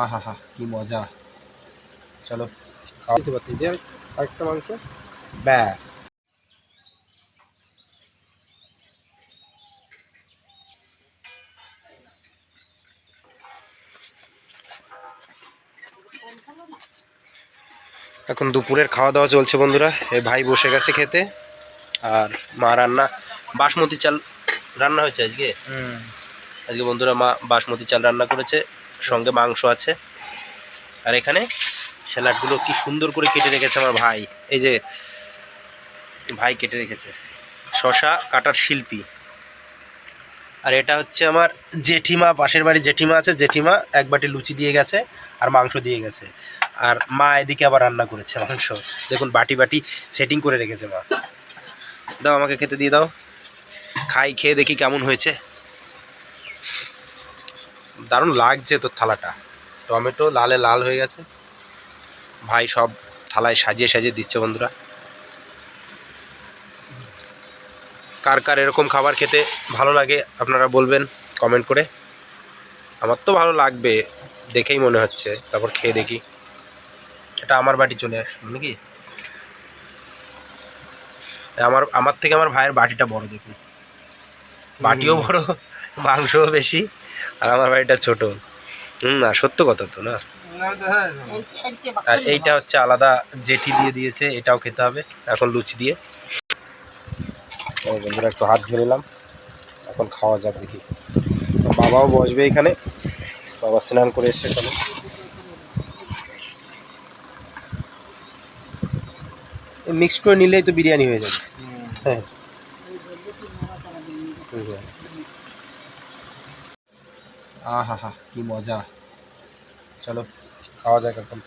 আহা হা কি মজা। চলো দিয়ে আরেকটা মাংস। ব্যাস। এখন দুপুরের খাওয়া দাওয়া চলছে বন্ধুরা। এই ভাই বসে গেছে খেতে আর মা রান্না বাসমতি চাল রান্না হয়েছে আজকে? আজকে বন্ধুরা মা বাসমতি চাল রান্না করেছে। সঙ্গে মাংস আছে। আর এখানে স্যালাডগুলো কি সুন্দর করে কেটে রেখেছে আমার ভাই। এই যে ভাই কেটে রেখেছে। শশা কাটার শিল্পী। আর এটা হচ্ছে আমার জেঠিমা, পাশের বাড়ি জেঠিমা আছে। জেঠিমা এক বাটি লুচি দিয়ে গেছে আর মাংস দিয়ে গেছে। আর মা এদিকে আবার রান্না করেছে মাংস। দেখুন, বাটি বাটি সেটিং করে রেখেছে মা। দাও, আমাকে খেতে দিয়ে দাও। খাই, খেয়ে দেখি কেমন হয়েছে। দারুণ লাগছে তোর থালাটা। টমেটো লালে লাল হয়ে গেছে। ভাই সব থালায় সাজিয়ে সাজিয়ে দিচ্ছে বন্ধুরা। কার কার এরকম খাবার খেতে ভালো লাগে আপনারা বলবেন কমেন্ট করে। আমার তো ভালো লাগবে দেখেই মনে হচ্ছে। তারপর খেয়ে দেখি। এটা আমার বাটি চলে আসলো নাকি? আমার আমার থেকে আমার ভাইয়ের বাটিটা বড় দেখুন। বাটিও বড় মাংসও বেশি। আর আমার বাড়িটা ছোট। হুম না সত্য কথা তো, না? আর এইটা হচ্ছে আলাদা জেঠি দিয়ে দিয়েছে, এটাও খেতে হবে, এখন লুচি দিয়ে। বন্ধুরা, একটু হাত ধরে নিলাম, এখন খাওয়া যাক দেখি। বাবাও বসবে এখানে, বাবা স্নান করে এসছে এখানে। মিক্স করে নিলেই তো বিরিয়ানি হয়ে যাবে। হ্যাঁ। আহা হা কি মজা। চলো খাওয়া যাক এখন।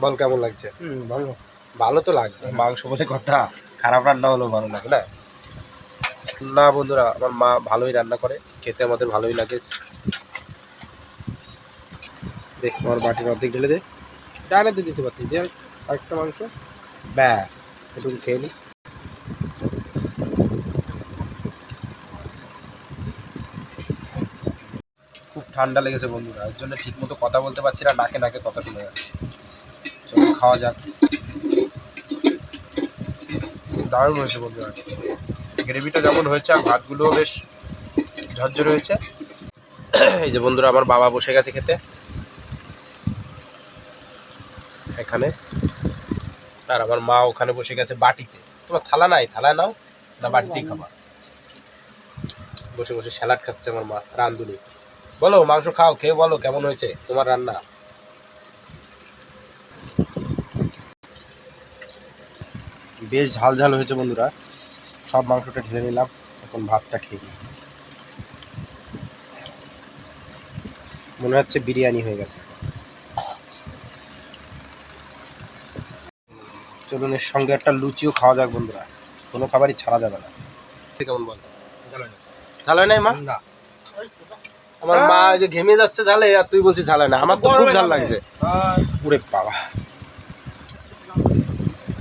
বল কেমন লাগছে? হুম ভালো। ভালো তো লাগবে মাংস বলে কথা খারাপ রান্না হলেও ভালো লাগে না? না বন্ধুরা আমার মা ভালোই রান্না করে খেতে আমাদের ভালোই লাগে। দেখ আমার বাটির অর্ধেক ঢেলে দে। ডায়নাতে দিতে পারতি দিয়ে আরেকটা মাংস। ব্যাস এটুকু খেয়ে নি। খুব ঠান্ডা লেগেছে বন্ধুরা, এর জন্য ঠিক মতো কথা বলতে পারছি না, নাকে নাকে কথা শুনে যাচ্ছে। খাওয়া যাক। দারুণ হয়েছে বন্ধুরা। গ্রেভিটা যেমন হয়েছে, আর ভাতগুলোও বেশ ঝরঝরে হয়েছে। এই যে বন্ধুরা, আমার বাবা বসে গেছে খেতে। এখানে। আর আমার মা ওখানে বসে গেছে বাটিতে। তোমার থালা নাই? থালা নাও, না বাটিতেই খাবার বসে বসে স্যালাড খাচ্ছে আমার মা রান্ধুনি বলো মাংস খাও খেয়ে বলো কেমন হয়েছে তোমার রান্না? বেশ ঝাল ঝাল হয়েছে বন্ধুরা। সব মাংসটা ঢেলে নিলাম এখন ভাতটা খেয়ে নিই। মনে হচ্ছে বিরিয়ানি হয়ে গেছে। চলুন এর সঙ্গে একটা লুচিও খাওয়া যাক বন্ধুরা। কোনো খাবারই ছাড়া যাবে না। কেমন বল? ঝাল হয় নাই মা? না। আমার মা যে ঘেমে যাচ্ছে ঝালে, আর তুই বলছিস ঝালে না। আমার তো খুব ঝাল লাগছে। পুরে বাবা।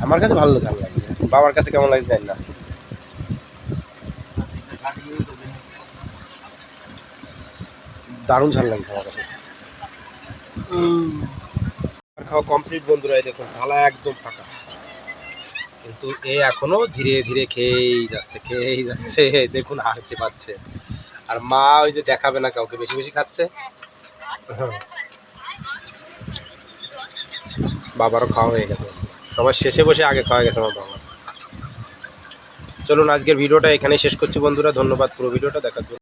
আমার কাছে ভালো ঝাল লাগছে বাবার কাছে কেমন লাগছে জানি না। দারুণ ঝাল লাগছে আমার কাছে। খাওয়া কমপ্লিট বন্ধুরা দেখুন, থালা একদম ফাঁকা। কিন্তু এ এখনও ধীরে ধীরে খেয়েই যাচ্ছে খেয়েই যাচ্ছে। দেখুন হারছে পাচ্ছে। আর মা ওই যে দেখাবে না কাউকে, বেশি বেশি খাচ্ছে। বাবারও খাওয়া হয়ে গেছে। সবার শেষে বসে আগে খাওয়া গেছে আমার বাবা চলুন আজকের ভিডিওটা এখানেই শেষ করছি বন্ধুরা, ধন্যবাদ পুরো ভিডিওটা দেখার জন্য।